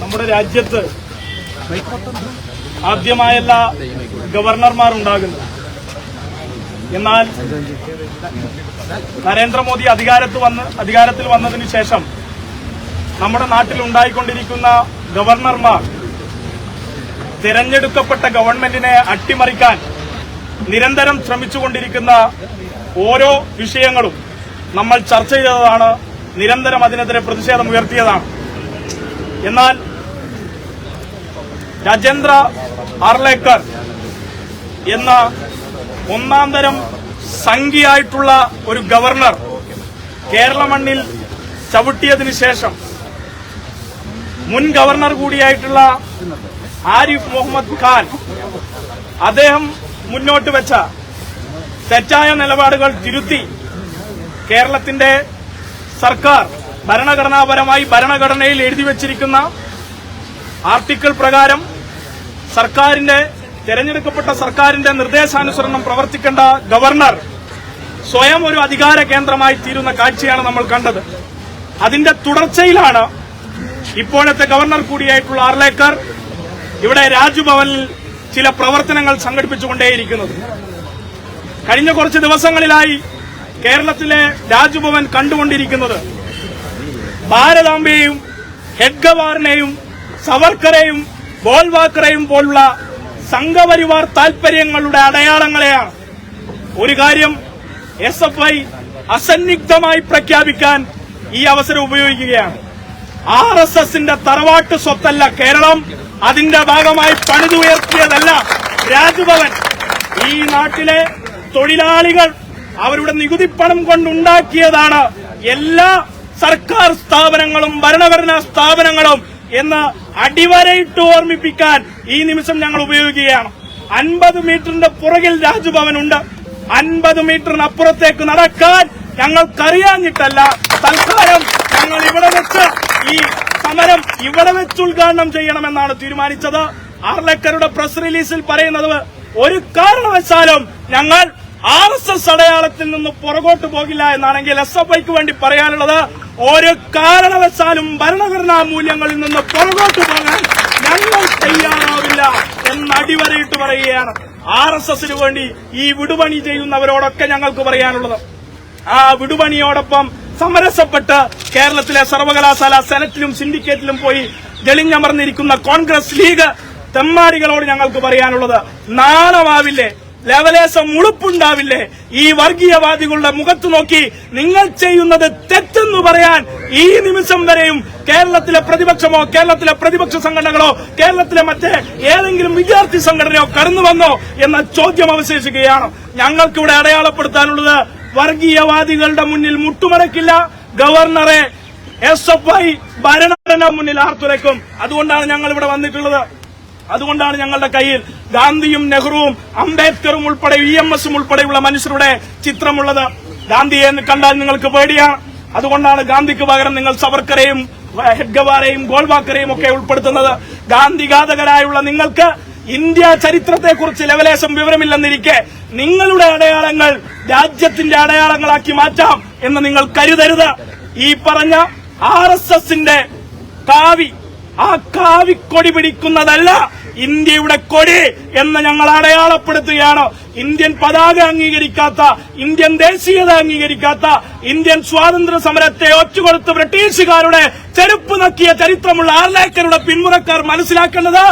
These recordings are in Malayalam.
നമ്മുടെ രാജ്യത്ത് ആദ്യമായല്ല ഗവർണർമാർ ഉണ്ടാകുന്നത് എന്നാൽ നരേന്ദ്രമോദി അധികാരത്ത് വന്ന് അധികാരത്തിൽ വന്നതിന് ശേഷം നമ്മുടെ നാട്ടിൽ ഉണ്ടായിക്കൊണ്ടിരിക്കുന്ന ഗവർണർമാർ തിരഞ്ഞെടുക്കപ്പെട്ട ഗവൺമെന്റിനെ അട്ടിമറിക്കാൻ നിരന്തരം ശ്രമിച്ചുകൊണ്ടിരിക്കുന്ന ഓരോ വിഷയങ്ങളും നമ്മൾ ചർച്ച ചെയ്തതാണ്. നിരന്തരം അതിനെതിരെ പ്രതിഷേധം ഉയർത്തിയതാണ്. എന്നാൽ രാജേന്ദ്ര ആർലേക്കർ എന്ന ഒന്നാം തരം സംഖ്യയായിട്ടുള്ള ഒരു ഗവർണർ കേരള മണ്ണിൽ ചവിട്ടിയതിനു ശേഷം മുൻ ഗവർണർ കൂടിയായിട്ടുള്ള ആരിഫ് മുഹമ്മദ് ഖാൻ അദ്ദേഹം മുന്നോട്ട് വെച്ച തെറ്റായ നിലപാടുകൾ തിരുത്തി കേരളത്തിന്റെ സർക്കാർ ഭരണഘടനാപരമായി ഭരണഘടനയിൽ എഴുതി വച്ചിരിക്കുന്ന ആർട്ടിക്കിൾ പ്രകാരം സർക്കാരിന്റെ തെരഞ്ഞെടുക്കപ്പെട്ട സർക്കാരിന്റെ നിർദ്ദേശാനുസരണം പ്രവർത്തിക്കേണ്ട ഗവർണർ സ്വയം ഒരു അധികാര കേന്ദ്രമായി തീരുന്ന കാഴ്ചയാണ് നമ്മൾ കണ്ടത്. അതിന്റെ തുടർച്ചയിലാണ് ഇപ്പോഴത്തെ ഗവർണർ കൂടിയായിട്ടുള്ള ആർലേക്കർ ഇവിടെ രാജ്ഭവനിൽ ചില പ്രവർത്തനങ്ങൾ സംഘടിപ്പിച്ചുകൊണ്ടേയിരിക്കുന്നത്. കഴിഞ്ഞ കുറച്ച് ദിവസങ്ങളിലായി കേരളത്തിലെ രാജ്ഭവൻ കണ്ടുകൊണ്ടിരിക്കുന്നത് ഭാരതാംബയെയും ഹെഡ്ഗവാറിനെയും സവർക്കറെയും ഗോൾവാക്കറെയും പോലുള്ള സംഘപരിവാർ താൽപര്യങ്ങളുടെ അടയാളങ്ങളെയാണ്. ഒരു കാര്യം എസ് എഫ് ഐ അസന്നിഗ്ധമായി പ്രഖ്യാപിക്കാൻ ഈ അവസരം ഉപയോഗിക്കുകയാണ്. ആർ എസ് എസിന്റെ തറവാട്ട് സ്വത്തല്ല കേരളം അതിന്റെ ഭാഗമായി പണിതുയർത്തിയതല്ല രാജ്ഭവൻ. ഈ നാട്ടിലെ തൊഴിലാളികൾ അവരുടെ നികുതിപ്പണം കൊണ്ടുണ്ടാക്കിയതാണ് എല്ലാ സർക്കാർ സ്ഥാപനങ്ങളും ഭരണഘടനാ സ്ഥാപനങ്ങളും എന്ന് അടിവരയിട്ട് ഓർമ്മിപ്പിക്കാൻ ഈ നിമിഷം ഞങ്ങൾ ഉപയോഗിക്കുകയാണ്. അൻപത് മീറ്ററിന്റെ പുറകിൽ രാജ്ഭവൻ ഉണ്ട്. അൻപത് മീറ്ററിനപ്പുറത്തേക്ക് നടക്കാൻ ഞങ്ങൾക്കറിയാഞ്ഞിട്ടല്ല. തൽക്കാലം ഞങ്ങൾ ഇവിടെ വെച്ച് ഈ സമരം ഇവിടെ വെച്ച് ഉദ്ഘാടനം ചെയ്യണമെന്നാണ് തീരുമാനിച്ചത്. ആർലക്കറുടെ പ്രസ് റിലീസിൽ പറയുന്നത് ഒരു കാരണവശാലും ഞങ്ങൾ ആർ എസ് എസ് അടയാളത്തിൽ നിന്ന് പുറകോട്ട് പോകില്ല എന്നാണെങ്കിൽ എസ് എഫ് ഐക്ക് വേണ്ടി പറയാനുള്ളത് ഒരു കാരണവശാലും ഭരണഘടനാ മൂല്യങ്ങളിൽ നിന്ന് പുറകോട്ട് പോകാൻ ഞങ്ങൾ തയ്യാറാവില്ല എന്ന് അടിവരയിട്ട് പറയുകയാണ്. ആർ എസ് എസിന് വേണ്ടി ഈ വിടുപണി ചെയ്യുന്നവരോടൊക്കെ ഞങ്ങൾക്ക് പറയാനുള്ളത്. ആ വിടുപണിയോടൊപ്പം സമരസപ്പെട്ട് കേരളത്തിലെ സർവകലാശാല സെനറ്റിലും സിൻഡിക്കേറ്റിലും പോയി ജളിഞ്ഞമർന്നിരിക്കുന്ന കോൺഗ്രസ് ലീഗ് തെമ്മാടികളോട് ഞങ്ങൾക്ക് പറയാനുള്ളത് നാണമാവില്ലേ ലവലേശം ഉളുപ്പുണ്ടാവില്ലേ ഈ വർഗീയവാദികളുടെ മുഖത്ത് നോക്കി നിങ്ങൾ ചെയ്യുന്നത് തെറ്റെന്ന് പറയാൻ ഈ നിമിഷം വരെയും കേരളത്തിലെ പ്രതിപക്ഷമോ കേരളത്തിലെ പ്രതിപക്ഷ സംഘടനകളോ കേരളത്തിലെ മറ്റേ ഏതെങ്കിലും വിദ്യാർത്ഥി സംഘടനയോ കടന്നു വന്നോ എന്ന ചോദ്യം അവശേഷിക്കുകയാണ്. ഞങ്ങൾക്കിവിടെ അടയാളപ്പെടുത്താനുള്ളത് വർഗീയവാദികളുടെ മുന്നിൽ മുട്ടുമടക്കില്ല. ഗവർണറെ എസ് എഫ് ഐ ഭരണഘടന മുന്നിൽ ആർത്തുരയ്ക്കും അതുകൊണ്ടാണ് ഞങ്ങൾ ഇവിടെ വന്നിട്ടുള്ളത്. അതുകൊണ്ടാണ് ഞങ്ങളുടെ കയ്യിൽ ഗാന്ധിയും നെഹ്റുവും അംബേദ്കറും ഉൾപ്പെടെ ഇ എം എസും ഉൾപ്പെടെയുള്ള മനുഷ്യരുടെ ചിത്രമുള്ളത്. ഗാന്ധിയെ കണ്ടാൽ നിങ്ങൾക്ക് പേടിയാണ് അതുകൊണ്ടാണ് ഗാന്ധിക്ക് പകരം നിങ്ങൾ സവർക്കറെയും ഹെഡ്ഗവാറെയും ഗോൾവാക്കറെയും ഒക്കെ ഉൾപ്പെടുത്തുന്നത്. ഗാന്ധിഘാതകരായുള്ള നിങ്ങൾക്ക് ഇന്ത്യ ചരിത്രത്തെക്കുറിച്ച് ലവലേശം വിവരമില്ലെന്നിരിക്കെ നിങ്ങളുടെ അടയാളങ്ങൾ രാജ്യത്തിന്റെ അടയാളങ്ങളാക്കി മാറ്റാം എന്ന് നിങ്ങൾ കരുതരുത്. ഈ പറഞ്ഞ ആർ എസ് എസിന്റെ കാവി ആ കാവിക്കൊടി പിടിക്കുന്നതല്ല ഇന്ത്യയുടെ കൊടി എന്ന് ഞങ്ങൾ അടയാളപ്പെടുത്തുകയാണ്. ഇന്ത്യൻ പതാക അംഗീകരിക്കാത്ത ഇന്ത്യൻ ദേശീയത അംഗീകരിക്കാത്ത ഇന്ത്യൻ സ്വാതന്ത്ര്യ സമരത്തെ ഒറ്റുകൊടുത്ത് ബ്രിട്ടീഷുകാരുടെ ചെരുപ്പ് നക്കിയ ചരിത്രമുള്ള ആർലേക്കരുടെ പിന്മുറക്കാർ മനസ്സിലാക്കേണ്ടത്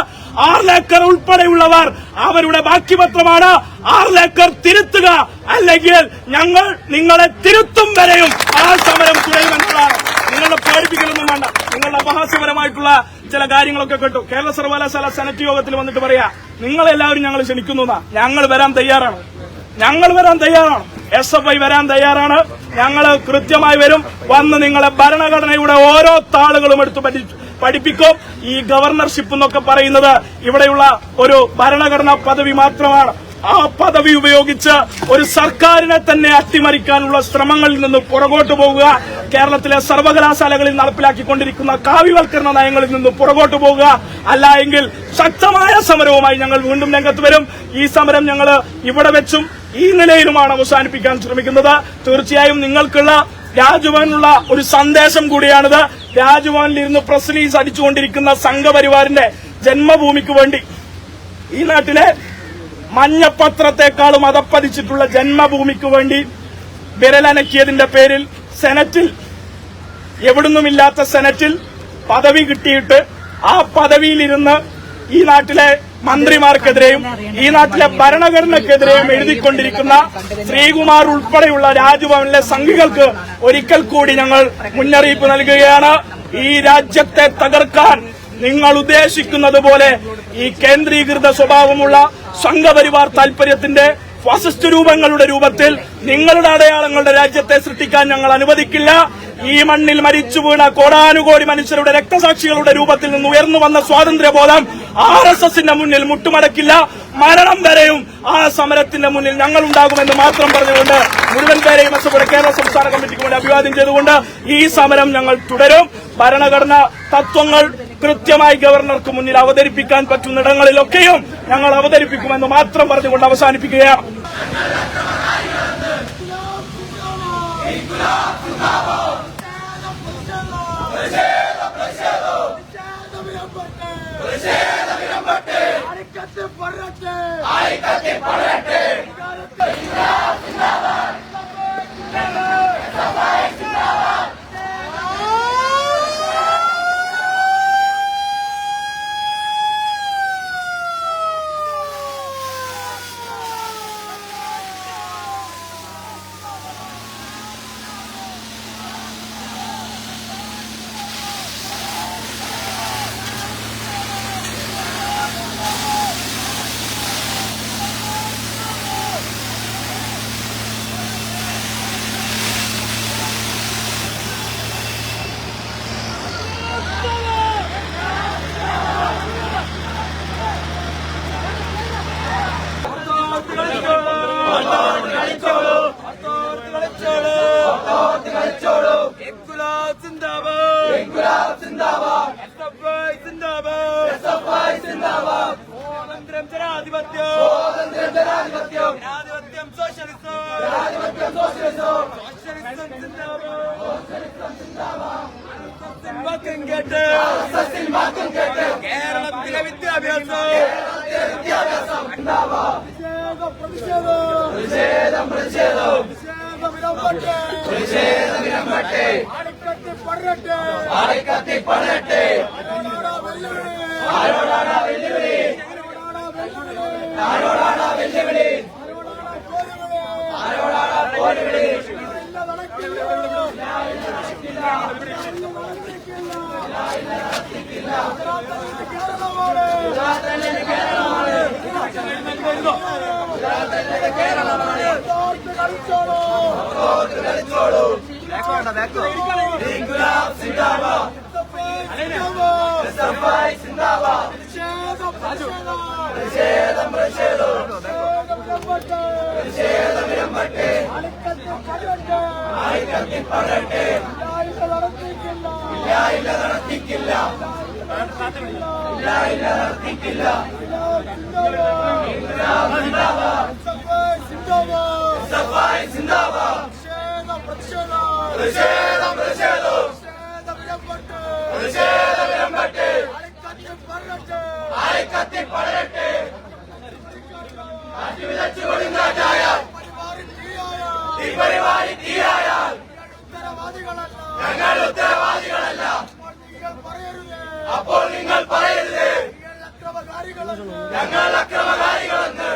ആർലേക്കർ ഉൾപ്പെടെയുള്ളവർ അവരുടെ ബാക്കിപത്രമാണ്. ആർലേക്കർ തിരുത്തുക അല്ലെങ്കിൽ ഞങ്ങൾ നിങ്ങളെ തിരുത്തും വരെയും ആ സമരം തുടരുമെന്നുള്ളതാണ് നിങ്ങളുടെ പേടിപ്പിക്കലൊന്നും വേണ്ട. നിങ്ങളുടെ അപഹാസ്യപരമായിട്ടുള്ള ചില കാര്യങ്ങളൊക്കെ കേട്ടു. കേരള സർവകലാശാല സെനറ്റ് യോഗത്തിൽ വന്നിട്ട് പറയാ നിങ്ങൾ എല്ലാവരും ഞങ്ങൾ ക്ഷണിക്കുന്നു ഞങ്ങൾ വരാൻ തയ്യാറാണ്. ഞങ്ങൾ വരാൻ തയ്യാറാണ്. എസ് എഫ് ഐ വരാൻ തയ്യാറാണ്. ഞങ്ങൾ കൃത്യമായി വരും. വന്ന് നിങ്ങളെ ഭരണഘടനയുടെ ഓരോ താളുകളും എടുത്ത് പഠി- പഠിപ്പിക്കും. ഈ ഗവർണർഷിപ്പ് എന്നൊക്കെ പറയുന്നത് ഇവിടെയുള്ള ഒരു ഭരണഘടനാ പദവി മാത്രമാണ്. ആ പദവി ഉപയോഗിച്ച് ഒരു സർക്കാരിനെ തന്നെ അട്ടിമറിക്കാനുള്ള ശ്രമങ്ങളിൽ നിന്ന് പുറകോട്ട് പോകുക കേരളത്തിലെ സർവകലാശാലകളിൽ നടപ്പിലാക്കിക്കൊണ്ടിരിക്കുന്ന കാവ്യവൽക്കരണ നയങ്ങളിൽ നിന്ന് പുറകോട്ട് പോകുക അല്ല എങ്കിൽ ശക്തമായ സമരവുമായി ഞങ്ങൾ വീണ്ടും രംഗത്ത് വരും. ഈ സമരം ഞങ്ങൾ ഇവിടെ വെച്ചും ഈ നിലയിലുമാണ് അവസാനിപ്പിക്കാൻ ശ്രമിക്കുന്നത്. തീർച്ചയായും നിങ്ങൾക്കുള്ള രാജ്ഭവനുള്ള ഒരു സന്ദേശം കൂടിയാണിത്. രാജ്ഭവനിൽ ഇരുന്ന് പ്രസ് റിലീസ് അടിച്ചുകൊണ്ടിരിക്കുന്ന സംഘപരിവാറിന്റെ ജന്മഭൂമിക്ക് വേണ്ടി ഈ നാട്ടിലെ മഞ്ഞപ്പത്രത്തെക്കാളും അതപ്പതിച്ചിട്ടുള്ള ജന്മഭൂമിക്ക് വേണ്ടി വിരലനക്കിയതിന്റെ പേരിൽ സെനറ്റിൽ എവിടുന്നുമില്ലാത്ത സെനറ്റിൽ പദവി കിട്ടിയിട്ട് ആ പദവിയിലിരുന്ന് ഈ നാട്ടിലെ മന്ത്രിമാർക്കെതിരെയും ഈ നാട്ടിലെ ഭരണഘടനക്കെതിരെയും എഴുതിക്കൊണ്ടിരിക്കുന്ന ശ്രീകുമാർ ഉൾപ്പെടെയുള്ള രാജ്ഭവനിലെ സംഘികൾക്ക് ഒരിക്കൽ കൂടി ഞങ്ങൾ മുന്നറിയിപ്പ് നൽകുകയാണ്. ഈ രാജ്യത്തെ തകർക്കാൻ നിങ്ങൾ ഉദ്ദേശിക്കുന്നത് പോലെ ഈ കേന്ദ്രീകൃത സ്വഭാവമുള്ള സംഘപരിവാർ താൽപര്യത്തിന്റെ ഫാസിസ്റ്റ് രൂപങ്ങളുടെ രൂപത്തിൽ നിങ്ങളുടെ അടയാളങ്ങളുടെ രാജ്യത്തെ സൃഷ്ടിക്കാൻ ഞങ്ങൾ അനുവദിക്കില്ല. ഈ മണ്ണിൽ മരിച്ചു വീണ കോടാനുകോടി മനുഷ്യരുടെ രക്തസാക്ഷികളുടെ രൂപത്തിൽ നിന്ന് ഉയർന്നു വന്ന സ്വാതന്ത്ര്യബോധം ആർ എസ് എസിന്റെ മുന്നിൽ മുട്ടുമടക്കില്ല. മരണം വരെയും ആ സമരത്തിന്റെ മുന്നിൽ ഞങ്ങൾ ഉണ്ടാകുമെന്ന് മാത്രം പറഞ്ഞുകൊണ്ട് മുഴുവൻ പേരെയും മെച്ചപ്പെട്ട കേരള സംസ്ഥാന കമ്മിറ്റിക്ക് വേണ്ടി അഭിവാദ്യം ചെയ്തുകൊണ്ട് ഈ സമരം ഞങ്ങൾ തുടരും. ഭരണഘടന തത്വങ്ങൾ കൃത്യമായി ഗവർണർക്ക് മുന്നിൽ അവതരിപ്പിക്കാൻ പറ്റുന്നിടങ്ങളിലൊക്കെയും ഞങ്ങൾ അവതരിപ്പിക്കുമെന്ന് മാത്രം പറഞ്ഞുകൊണ്ട് അവസാനിപ്പിക്കുകയാണ്. അരിക്കത്ത് പറട്ടെ ഇൻകുലാബ് സിന്ദാബാദ് ഇൻകുലാബ് സിന്ദാബാദ് എസ്എഫ്ഐ സിന്ദാബാദ് എസ്എഫ്ഐ സിന്ദാബാദ് സ്വാതന്ത്ര്യം ജനാധിപത്യം. സ്വാതന്ത്ര്യം ജനാധിപത്യം. ജനാധിപത്യം സോഷ്യലിസം. ജനാധിപത്യം സോഷ്യലിസം. സോഷ്യലിസം വാക്യം കേട്ട്. വാക്യം കേട്ട്. കേരളത്തിലെ വിദ്യാഭ്യാസം. വിദ്യാഭ്യാസം പ്രതിഷേധം പ്രതിഷേധം. പ്രതിഷേധം പ്രതിഷേധം. വിടമ്പട്ടെ ആടിക്കത്തി പടരട്ടെ. ആടിക്കത്തി പടരട്ടെ. പ്രതിഷേധം പ്രതിഷേധം ആയിക്കത്തി പടരട്ടെ ഇല്ല ഇല്ല നടത്തിക്കില്ല ഇല്ല ഇല്ല നടത്തിക്കില്ല പ്രതിഷേധം പ്രതിഷേധം. പ്രതിഷേധം വിടമ്പട്ടെ ആയിക്കത്തി പടരട്ടെ. കാറ്റ് വിതച്ചു കൊടുങ്കാറ്റായാൽ പരിപാടി തീയായാൽ. ഞങ്ങൾ ഞങ്ങൾ അക്രമകാരികളെന്ന്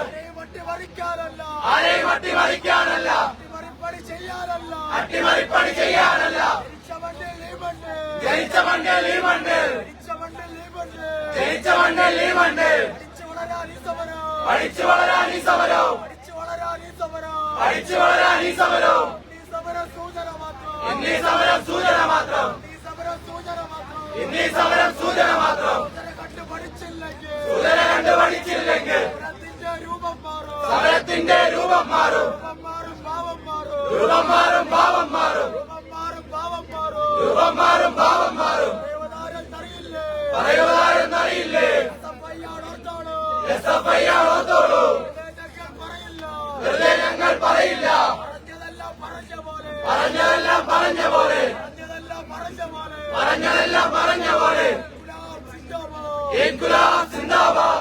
ആരെയും അട്ടിമറിക്കാനല്ല. അട്ടിമറിപ്പണി ചെയ്യാനല്ല. ജനിച്ച മണ്ണിൽ ഈ മണ്ണിൽ ജനിച്ച മണ്ണിൽ ഈ മണ്ണിൽ പഠിച്ചു വളരാൻ ഈ സമരം. പഠിച്ചു വളരാൻ ഈ സമരം. ഇന്നീ സമരം സൂചന മാത്രം. ഇന്നീ സമരം സൂചന മാത്രം. സൂചന കണ്ടു പഠിച്ചില്ലെങ്കിൽ രൂപം മാറും. സമരത്തിന്റെ രൂപം മാറും. രൂപം മാറും ഭാവം മാറും. രൂപം മാറും ഭാവം മാറും. സഭയാണോർത്തോളൂ എസ് എഫ് ഐ ഞങ്ങൾ പറയില്ല വെറുതെ ഞങ്ങൾ പറയില്ല. പറഞ്ഞതെല്ലാം പറഞ്ഞ പോലെ. പറഞ്ഞതെല്ലാം പറഞ്ഞ പോലെ. പറഞ്ഞതെല്ലാം പറഞ്ഞ പോലെ. ഇൻകുലാബ് സിന്ദാബാദ്.